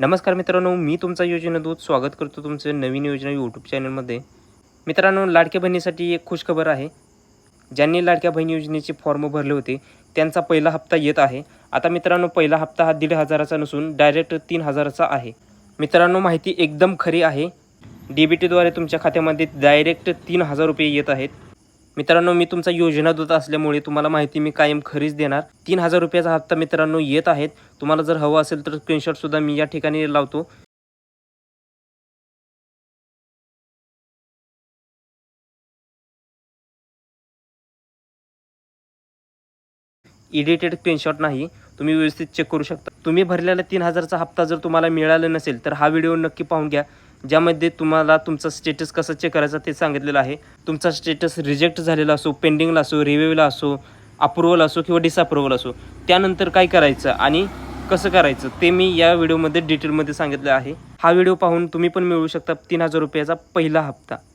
नमस्कार मित्रांनो मी तुमचा योजना दूत स्वागत करतो तुमचं नवीन योजना यूट्यूब चॅनलमध्ये मित्रांनो लाडक्या बहिणीसाठी एक खुशखबर आहे. ज्यांनी लाडक्या बहीण योजनेचे फॉर्म भरले होते त्यांचा पहिला हप्ता येत आहे. आता मित्रांनो पहिला हप्ता हा दीड हजाराचा नसून डायरेक्ट तीन हजाराचा आहे. मित्रांनो माहिती एकदम खरी आहे. डी बी टीद्वारे तुमच्या खात्यामध्ये डायरेक्ट तीन हजार रुपये येत आहेत. मित्रांनो मी तुमचा योजना दूत असल्यामुळे तुम्हाला माहिती मी कायम खरीच देणार. तीन हजार रुपयाचा हप्ता मित्रांनो येत आहेत. तुम्हाला जर हवं असेल तर स्क्रीनशॉटसुद्धा मी या ठिकाणी लावतो. एडिटेड स्क्रीनशॉट नाही. तुम्ही व्यवस्थित चेक करू शकता. तुम्ही भरलेला तीन हजारचा हप्ता जर तुम्हाला मिळाला नसेल तर हा व्हिडिओ नक्की पाहून घ्या. ज्यामध्ये तुम्हाला तुमचा स्टेटस कसा चेक करायचा ते सांगितलेलं आहे. तुमचा स्टेटस रिजेक्ट झालेला असो पेंडिंगला असो रिव्ह्यूला असो अप्रुव्हल असो किंवा डिसअप्रुव्हल असो त्यानंतर काय करायचं आणि कसं करायचं ते मी या व्हिडिओमध्ये डिटेलमध्ये सांगितलं आहे. हा व्हिडिओ पाहून तुम्ही पण मिळवू शकता तीन हजार रुपयाचा पहिला हप्ता.